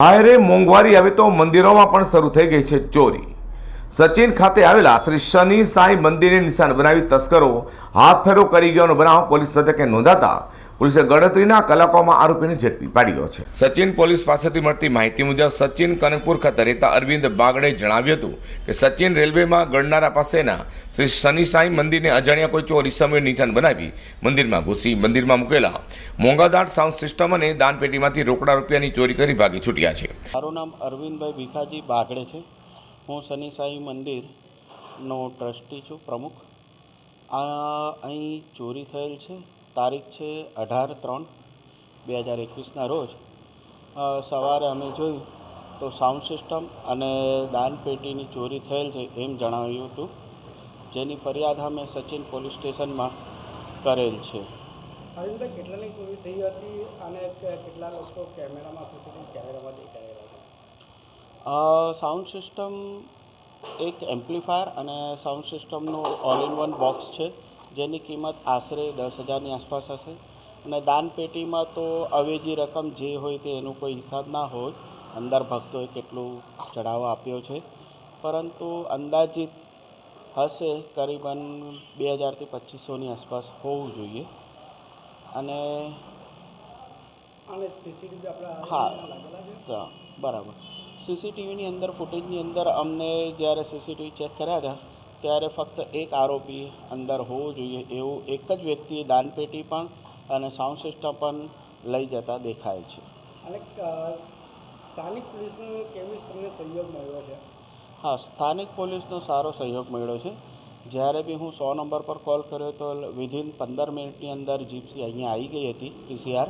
આયરે મોંઘવારી હવે તો મંદિરોમાં પણ શરૂ થઈ ગઈ છે ચોરી. સચિન ખાતે આવેલા શ્રી શનિ સાંઈ મંદિરને નિશાન બનાવી તસ્કરો હાથફેરો કરી ગયાનો બનાવ પોલીસ મથકે નોંધાતા પોલીસે ગણતરીના કલાકોમાં આરોપીને ઝડપી પાડ્યો છે. સચિન પોલીસ પાસેથી મળતી માહિતી મુજબ સચિન કનકપુર ખાતે રહેતા અરવિંદ બાગડે જણાવ્યું હતું કે સચિન રેલવેમાં ગણનારા પાસેના શ્રી શનિ સાંઈ મંદિરને અજાણ્યા કોઈ ચોરી સમય નિશાન બનાવી મંદિરમાં ઘૂસી મંદિરમાં મૂકેલા મોંઘાદાટ સાઉન્ડ સિસ્ટમ અને દાનપેટીમાંથી રોકડા રૂપિયાની ચોરી કરી ભાગી છૂટ્યા છે. મારું નામ અરવિંદભાઈ ભીખાજી બાગડે છે. હું શનિ સાંઈ મંદિરનો ટ્રસ્ટી છું પ્રમુખ. આ અહીં ચોરી થયેલ છે. તારીખ છે અઢાર ત્રણ બે હજાર એકવીસના રોજ. સવારે અમે જોયું તો સાઉન્ડ સિસ્ટમ અને દાનપેટીની ચોરી થયેલ છે એમ જણાવ્યું હતું. જેની ફરિયાદ અમે સચિન પોલીસ સ્ટેશનમાં કરેલ છે. અરવિંદભાઈ કેટલાની ચોરી થઈ હતી અને કેટલા લોકો કેમેરામાં સીસીટીવી કેમેરામાં દેખાઈ રહ્યા સાઉન્ડ સિસ્ટમ એક એમ્પ્લીફાયર અને સાઉન્ડ સિસ્ટમનું ઓલ ઇન વન બોક્સ છે. જેની કિંમત આશરે દસ હજારની આસપાસ હશે. અને દાનપેટીમાં તો અવેજી રકમ જે હોય તે એનો કોઈ હિસાબ ના હોય. અંદર ભક્તોએ કેટલું ચઢાવો આપ્યો છે. પરંતુ અંદાજિત હશે કરીબન બે હજારથી પચીસોની આસપાસ હોવું જોઈએ. અને હા. બરાબર. સીસીટીવીની અંદર ફૂટેજની અંદર અમને જ્યારે સીસીટીવી ચેક કર્યા હતા ત્યારે ફક્ત એક આરોપી અંદર હોવો જોઈએ એવું એક જ વ્યક્તિએ દાનપેટી પણ અને સાઉન્ડ સિસ્ટમ પણ લઈ જતા દેખાય છે. અને સ્થાનિક પોલીસનો કેવી તમને સહયોગ મળ્યો છે? હા સ્થાનિક પોલીસનો સારો સહયોગ મળ્યો છે. જ્યારે બી હું સો નંબર પર કોલ કર્યો તો વિધિન પંદર મિનિટની અંદર જીપસી અહીંયા આવી ગઈ હતી પીસીઆર.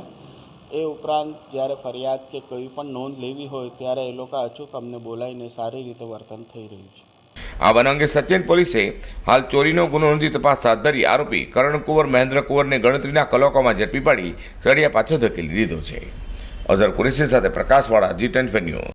એ ઉપરાંત જ્યારે ફરિયાદ કે કોઈ પણ નોંધ લેવી હોય ત્યારે એ લોકો અચૂક અમને બોલાવીને સારી રીતે વર્તન થઈ રહ્યું છે. આ બનાવ અંગે સચિન પોલીસે હાલ ચોરીનો ગુનો નોંધી તપાસ હાથ ધરી આરોપી કરણ કુંવર મહેન્દ્ર કુંવરને ગણતરીના કલાકોમાં ઝડપી પાડી સળિયા પાછો ધકેલી દીધો છે. અઝર કુરેશી સાથે પ્રકાશવાળા જી ટેન ન્યૂઝ.